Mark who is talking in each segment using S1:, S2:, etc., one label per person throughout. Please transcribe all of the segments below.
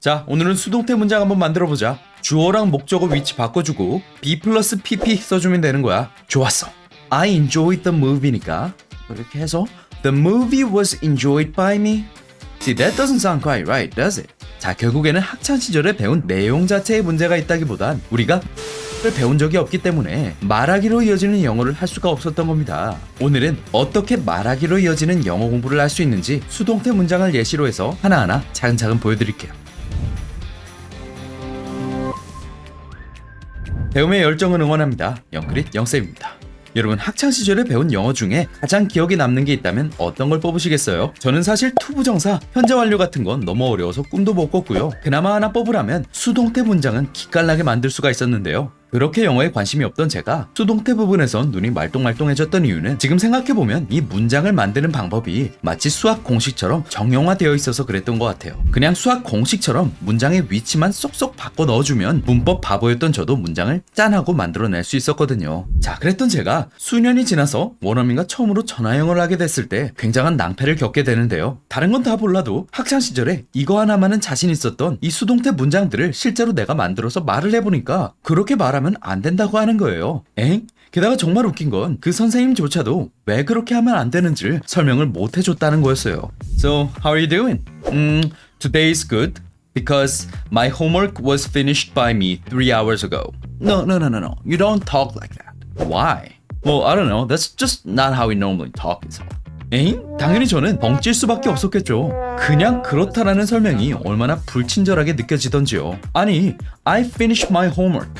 S1: 자, 오늘은 수동태 문장 한번 만들어 보자. 주어랑 목적어 위치 바꿔주고 be 플러스 pp 써주면 되는 거야. 좋았어. I enjoyed the movie니까 이렇게 해서 the movie was enjoyed by me. See, that doesn't sound quite right, does it? 자, 결국에는 학창 시절에 배운 내용 자체에 문제가 있다기보단 우리가 를 배운 적이 없기 때문에 말하기로 이어지는 영어를 할 수가 없었던 겁니다. 오늘은 어떻게 말하기로 이어지는 영어 공부를 할 수 있는지 수동태 문장을 예시로 해서 하나하나 차근차근 보여드릴게요. 배움의 열정은 응원합니다. 영크릿 영쌤입니다. 여러분 학창 시절에 배운 영어 중에 가장 기억에 남는 게 있다면 어떤 걸 뽑으시겠어요? 저는 사실 투부정사, 현재 완료 같은 건 너무 어려워서 꿈도 못 꿨고요. 그나마 하나 뽑으라면 수동태 문장은 기깔나게 만들 수가 있었는데요. 그렇게 영어에 관심이 없던 제가 수동태 부분에선 눈이 말똥말똥해졌던 이유는 지금 생각해보면 이 문장을 만드는 방법이 마치 수학 공식처럼 정형화되어 있어서 그랬던 것 같아요. 그냥 수학 공식처럼 문장의 위치만 쏙쏙 바꿔 넣어주면 문법 바보였던 저도 문장을 짠하고 만들어낼 수 있었거든요. 자, 그랬던 제가 수년이 지나서 원어민과 처음으로 전화영어를 하게 됐을 때 굉장한 낭패를 겪게 되는데요. 다른 건 다 몰라도 학창 시절에 이거 하나만은 자신 있었던 이 수동태 문장들을 실제로 내가 만들어서 말을 해보니까 그렇게 말하 면 안 된다고 하는 거예요. 엥? 게다가 정말 웃긴 건 그 선생님조차도 왜 그렇게 하면 안 되는지를 설명을 못 해줬다는 거였어요. So, how are you doing? 음, today is good because my homework was finished by me three hours ago. No, no, no, no, no. You don't talk like that. Why? Well, I don't know. That's just not how we normally talk. is all. 에잉? 당연히 저는 벙찔 수밖에 없었겠죠. 그냥 그렇다라는 설명이 얼마나 불친절하게 느껴지던지요. 아니, I finished my homework.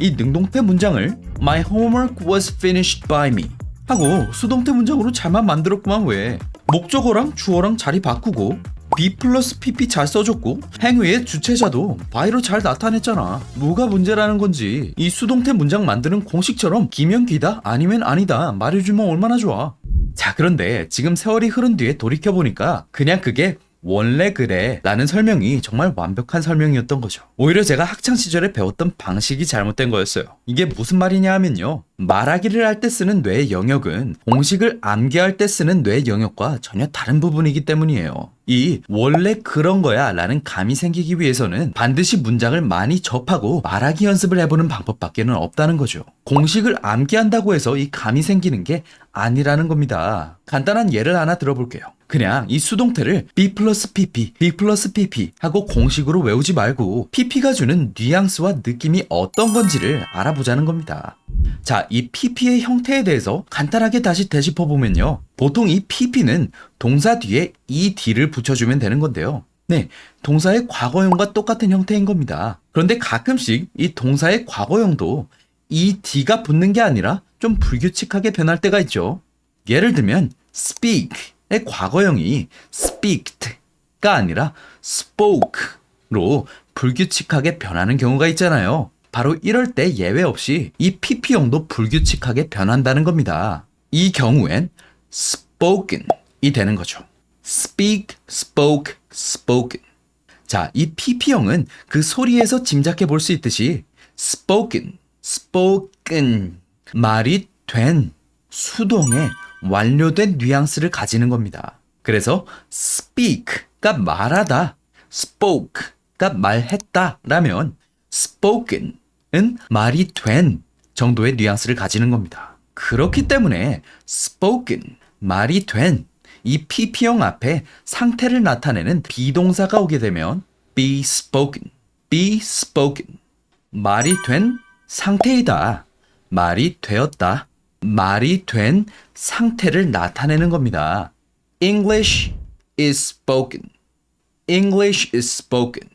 S1: 이 능동태 문장을 My homework was finished by me 하고 수동태 문장으로 잘만 만들었구만 왜. 목적어랑 주어랑 자리 바꾸고 B 플러스 PP 잘 써줬고 행위의 주체자도 by로 잘 나타냈잖아. 뭐가 문제라는 건지 이 수동태 문장 만드는 공식처럼 기면 기다 아니면 아니다 말해주면 얼마나 좋아. 자 그런데 지금 세월이 흐른 뒤에 돌이켜보니까 그냥 그게 원래 그래 라는 설명이 정말 완벽한 설명이었던 거죠. 오히려 제가 학창시절에 배웠던 방식이 잘못된 거였어요. 이게 무슨 말이냐 하면요. 말하기를 할 때 쓰는 뇌의 영역은 공식을 암기할 때 쓰는 뇌의 영역과 전혀 다른 부분이기 때문이에요. 이 원래 그런 거야 라는 감이 생기기 위해서는 반드시 문장을 많이 접하고 말하기 연습을 해보는 방법밖에는 없다는 거죠. 공식을 암기한다고 해서 이 감이 생기는 게 아니라는 겁니다. 간단한 예를 하나 들어볼게요. 그냥 이 수동태를 B 플러스 PP, B 플러스 PP 하고 공식으로 외우지 말고 PP가 주는 뉘앙스와 느낌이 어떤 건지를 알아보자는 겁니다. 자, 이 PP의 형태에 대해서 간단하게 다시 되짚어 보면요. 보통 이 PP는 동사 뒤에 ED를 붙여주면 되는 건데요. 네, 동사의 과거형과 똑같은 형태인 겁니다. 그런데 가끔씩 이 동사의 과거형도 ED가 붙는 게 아니라 좀 불규칙하게 변할 때가 있죠. 예를 들면 speak의 과거형이 speaked가 아니라 spoke로 불규칙하게 변하는 경우가 있잖아요. 바로 이럴 때 예외 없이 이 PP형도 불규칙하게 변한다는 겁니다. 이 경우엔 spoken이 되는 거죠. speak, spoke, spoken. 자, 이 PP형은 그 소리에서 짐작해 볼 수 있듯이 spoken, spoken 말이 된 수동의 완료된 뉘앙스를 가지는 겁니다. 그래서 speak가 말하다, spoke가 말했다라면 spoken은 말이 된 정도의 뉘앙스를 가지는 겁니다. 그렇기 때문에 spoken 말이 된 이 PP형 앞에 상태를 나타내는 비동사가 오게 되면 be spoken, be spoken 말이 된 상태이다. 말이 되었다. 말이 된 상태를 나타내는 겁니다. English is spoken. English is spoken.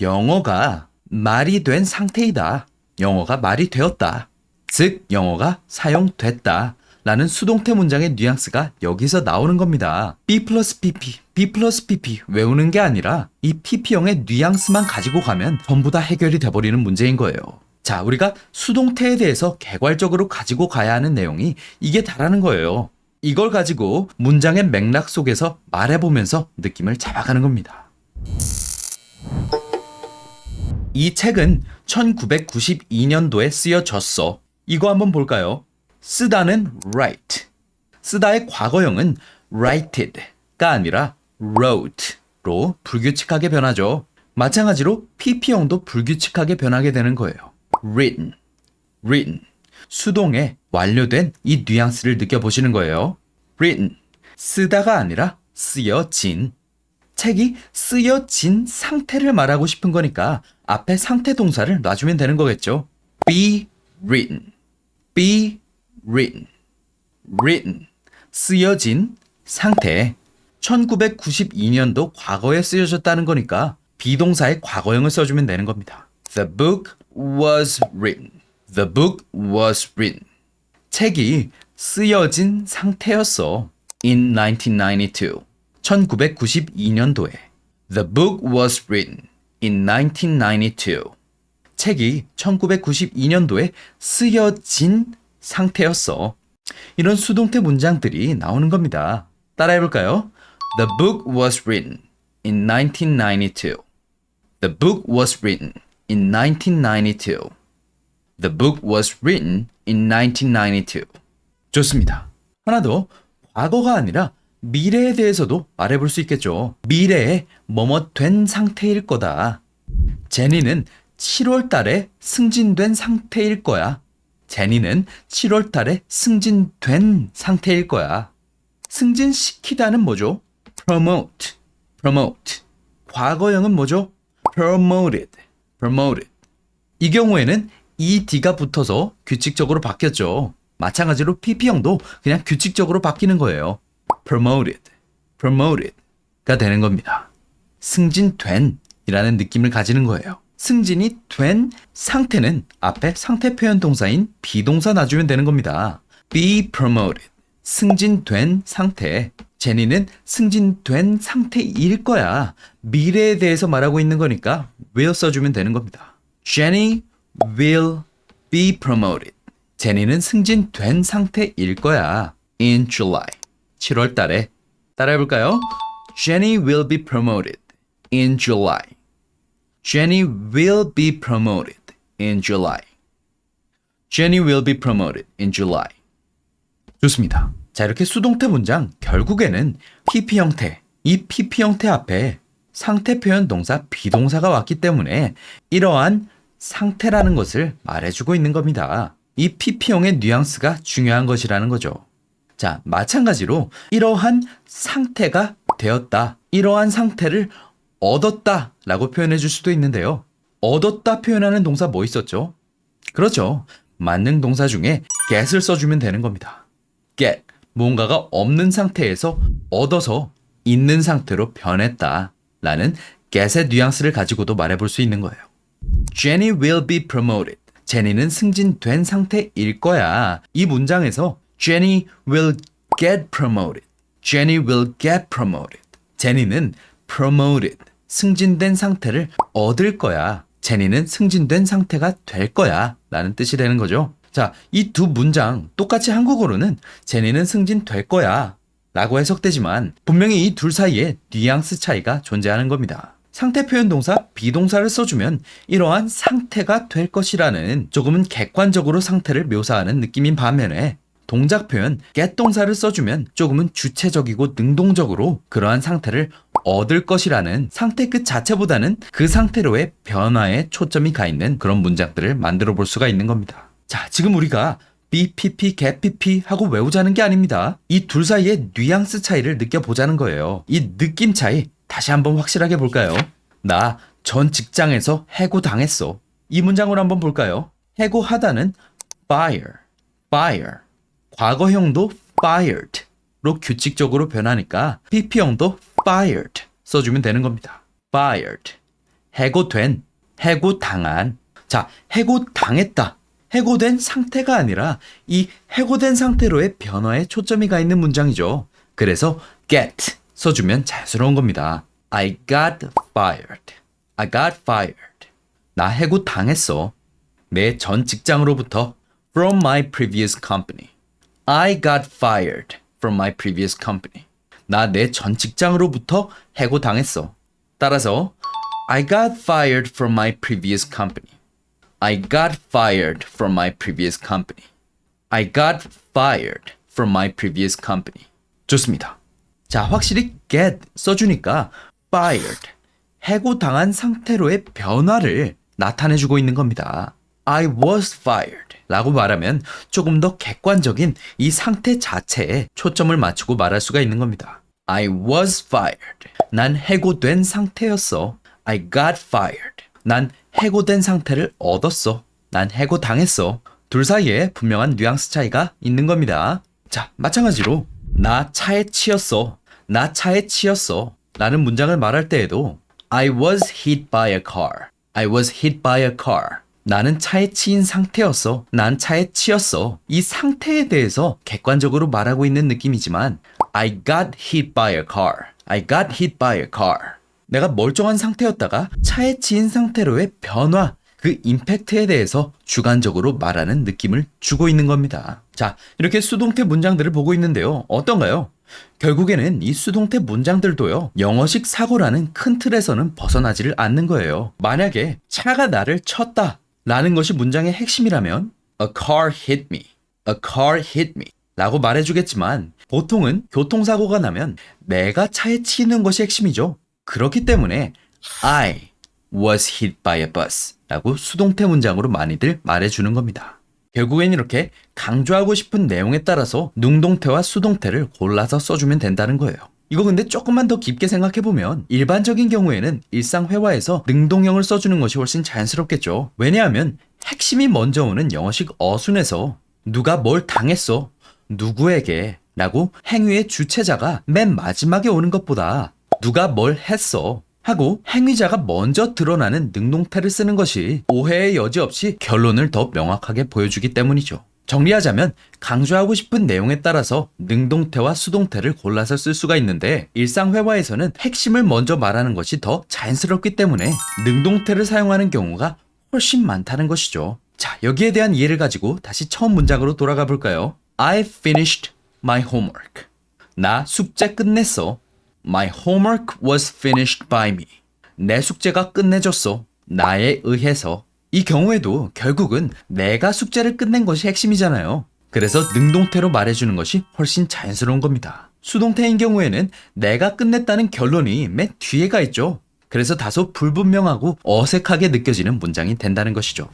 S1: 영어가 말이 된 상태이다. 영어가 말이 되었다. 즉, 영어가 사용됐다. 라는 수동태 문장의 뉘앙스가 여기서 나오는 겁니다. B 플러스 PP, B 플러스 PP 외우는 게 아니라 이 PP형의 뉘앙스만 가지고 가면 전부 다 해결이 돼버리는 문제인 거예요. 자, 우리가 수동태에 대해서 개괄적으로 가지고 가야 하는 내용이 이게 다라는 거예요. 이걸 가지고 문장의 맥락 속에서 말해보면서 느낌을 잡아가는 겁니다. 이 책은 1992년도에 쓰여졌어. 이거 한번 볼까요? 쓰다는 write. 쓰다의 과거형은 writed가 아니라 wrote로 불규칙하게 변하죠. 마찬가지로 pp형도 불규칙하게 변하게 되는 거예요. Written, written. 수동에 완료된 이 뉘앙스를 느껴보시는 거예요. written. 쓰다가 아니라 쓰여진. 책이 쓰여진 상태를 말하고 싶은 거니까 앞에 상태 동사를 놔주면 되는 거겠죠. be written, be written, written. 쓰여진 상태. 1992년도 과거에 쓰여졌다는 거니까 비동사의 과거형을 써주면 되는 겁니다. The book was written. The book was written. 책이 쓰여진 상태였어. In 1992. 1992년도에. The book was written in 1992. 책이 1992년도에 쓰여진 상태였어. 이런 수동태 문장들이 나오는 겁니다. 따라해 볼까요? The book was written in 1992. The book was written in 1992. The book was written in 1992. 좋습니다. 하나 더. 과거가 아니라 미래에 대해서도 말해볼 수 있겠죠. 미래에 뭐뭐 된 상태일 거다. 제니는 7월 달에 승진된 상태일 거야. 제니는 7월 달에 승진된 상태일 거야. 승진시키다는 뭐죠? promote, promote. 과거형은 뭐죠? promoted, promoted. 이 경우에는 ed가 붙어서 규칙적으로 바뀌었죠. 마찬가지로 pp형도 그냥 규칙적으로 바뀌는 거예요. promoted, promoted가 되는 겁니다. 승진된 이라는 느낌을 가지는 거예요. 승진이 된 상태는 앞에 상태 표현 동사인 비동사 놔주면 되는 겁니다. be promoted. 승진된 상태. 제니는 승진된 상태일 거야. 미래에 대해서 말하고 있는 거니까 will 써주면 되는 겁니다. Jenny will be promoted. 제니는 승진된 상태일 거야. In July. 7월 달에. 따라해 볼까요? Jenny will be promoted in July. Jenny will be promoted in July. Jenny will be promoted in July. 좋습니다. 자, 이렇게 수동태 문장 결국에는 PP 형태, 이 PP 형태 앞에 상태 표현 동사 비동사가 왔기 때문에 이러한 상태라는 것을 말해주고 있는 겁니다. 이 PP형의 뉘앙스가 중요한 것이라는 거죠. 자, 마찬가지로 이러한 상태가 되었다. 이러한 상태를 얻었다 라고 표현해 줄 수도 있는데요. 얻었다 표현하는 동사 뭐 있었죠? 그렇죠. 만능 동사 중에 get을 써주면 되는 겁니다. get. 뭔가가 없는 상태에서 얻어서 있는 상태로 변했다. 라는 get의 뉘앙스를 가지고도 말해볼 수 있는 거예요. Jenny will be promoted. 제니는 승진된 상태일 거야. 이 문장에서 Jenny will get promoted. Jenny will get promoted. 제니는 promoted. 승진된 상태를 얻을 거야. 제니는 승진된 상태가 될 거야. 라는 뜻이 되는 거죠. 자, 이 두 문장 똑같이 한국어로는 제니는 승진 될 거야. 라고 해석되지만 분명히 이 둘 사이에 뉘앙스 차이가 존재하는 겁니다. 상태 표현 동사 비동사를 써주면 이러한 상태가 될 것이라는 조금은 객관적으로 상태를 묘사하는 느낌인 반면에 동작 표현 get 동사를 써주면 조금은 주체적이고 능동적으로 그러한 상태를 얻을 것이라는 상태 그 자체보다는 그 상태로의 변화에 초점이 가 있는 그런 문장들을 만들어 볼 수가 있는 겁니다. 자, 지금 우리가 BPP, GetPP 하고 외우자는 게 아닙니다. 이 둘 사이의 뉘앙스 차이를 느껴보자는 거예요. 이 느낌 차이 다시 한번 확실하게 볼까요? 나 전 직장에서 해고당했어. 이 문장으로 한번 볼까요? 해고하다는 fire, fire. 과거형도 fired로 규칙적으로 변하니까 PP형도 fired 써주면 되는 겁니다. fired. 해고된, 해고당한. 자, 해고당했다. 해고된 상태가 아니라 이 해고된 상태로의 변화에 초점이 가 있는 문장이죠. 그래서 get 써주면 자연스러운 겁니다. I got fired. I got fired. 나 해고 당했어. 내 전 직장으로부터 from my previous company. I got fired from my previous company. 나 내 전 직장으로부터 해고 당했어. 따라서 I got fired from my previous company. I got fired from my previous company. I got fired from my previous company. 좋습니다. 자, 확실히 get 써주니까 fired, 해고당한 상태로의 변화를 나타내주고 있는 겁니다. I was fired 라고 말하면 조금 더 객관적인 이 상태 자체에 초점을 맞추고 말할 수가 있는 겁니다. I was fired. 난 해고된 상태였어. I got fired. 난 해고된 상태를 얻었어. 난 해고당했어. 둘 사이에 분명한 뉘앙스 차이가 있는 겁니다. 자, 마찬가지로 나 차에 치였어. 나 차에 치였어. 라는 문장을 말할 때에도 I was hit by a car. I was hit by a car. 나는 차에 치인 상태였어. 난 차에 치였어. 이 상태에 대해서 객관적으로 말하고 있는 느낌이지만 I got hit by a car. I got hit by a car. 내가 멀쩡한 상태였다가 차에 치인 상태로의 변화, 그 임팩트에 대해서 주관적으로 말하는 느낌을 주고 있는 겁니다. 자, 이렇게 수동태 문장들을 보고 있는데요. 어떤가요? 결국에는 이 수동태 문장들도요, 영어식 사고라는 큰 틀에서는 벗어나지를 않는 거예요. 만약에 차가 나를 쳤다 라는 것이 문장의 핵심이라면, a car hit me, a car hit me 라고 말해주겠지만, 보통은 교통사고가 나면 내가 차에 치는 것이 핵심이죠. 그렇기 때문에, I was hit by a bus 라고 수동태 문장으로 많이들 말해주는 겁니다. 결국엔 이렇게 강조하고 싶은 내용에 따라서 능동태와 수동태를 골라서 써주면 된다는 거예요. 이거 근데 조금만 더 깊게 생각해보면 일반적인 경우에는 일상 회화에서 능동형을 써주는 것이 훨씬 자연스럽겠죠. 왜냐하면 핵심이 먼저 오는 영어식 어순에서 누가 뭘 당했어, 누구에게 라고 행위의 주체자가 맨 마지막에 오는 것보다 누가 뭘 했어 하고 행위자가 먼저 드러나는 능동태를 쓰는 것이 오해의 여지 없이 결론을 더 명확하게 보여주기 때문이죠. 정리하자면 강조하고 싶은 내용에 따라서 능동태와 수동태를 골라서 쓸 수가 있는데 일상 회화에서는 핵심을 먼저 말하는 것이 더 자연스럽기 때문에 능동태를 사용하는 경우가 훨씬 많다는 것이죠. 자, 여기에 대한 이해를 가지고 다시 처음 문장으로 돌아가 볼까요? I finished my homework. 나 숙제 끝냈어. My homework was finished by me. 내 숙제가 끝내졌어. 나에 의해서. 이 경우에도 결국은 내가 숙제를 끝낸 것이 핵심이잖아요. 그래서 능동태로 말해주는 것이 훨씬 자연스러운 겁니다. 수동태인 경우에는 내가 끝냈다는 결론이 맨 뒤에 가 있죠. 그래서 다소 불분명하고 어색하게 느껴지는 문장이 된다는 것이죠.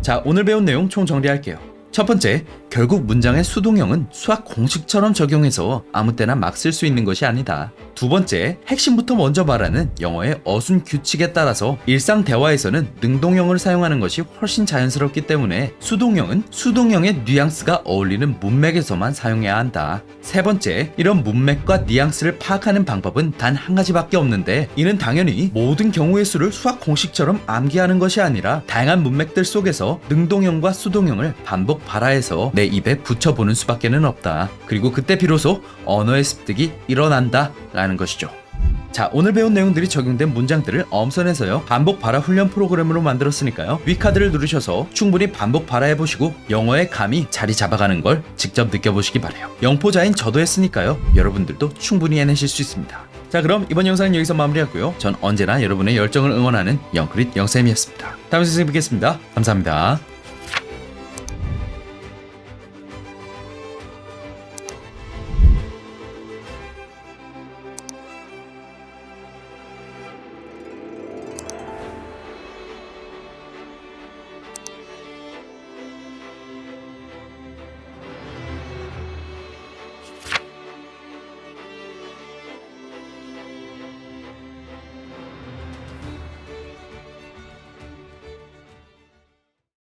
S1: 자, 오늘 배운 내용 총 정리할게요. 첫 번째, 결국 문장의 수동형은 수학 공식처럼 적용해서 아무 때나 막 쓸 수 있는 것이 아니다. 두 번째, 핵심부터 먼저 말하는 영어의 어순 규칙에 따라서 일상 대화에서는 능동형을 사용하는 것이 훨씬 자연스럽기 때문에 수동형은 수동형의 뉘앙스가 어울리는 문맥에서만 사용해야 한다. 세 번째, 이런 문맥과 뉘앙스를 파악하는 방법은 단 한 가지밖에 없는데 이는 당연히 모든 경우의 수를 수학 공식처럼 암기하는 것이 아니라 다양한 문맥들 속에서 능동형과 수동형을 반복 발화해서 내 입에 붙여보는 수밖에는 없다. 그리고 그때 비로소 언어의 습득이 일어난다 라는 것이죠. 자, 오늘 배운 내용들이 적용된 문장들을 엄선해서요. 반복 발화 훈련 프로그램으로 만들었으니까요. 위 카드를 누르셔서 충분히 반복 발화해 보시고 영어의 감이 자리 잡아가는 걸 직접 느껴보시기 바래요. 영포자인 저도 했으니까요. 여러분들도 충분히 해내실 수 있습니다. 자, 그럼 이번 영상은 여기서 마무리하고요. 전 언제나 여러분의 열정을 응원하는 영크릿 영쌤이었습니다. 다음 영상에 뵙겠습니다. 감사합니다.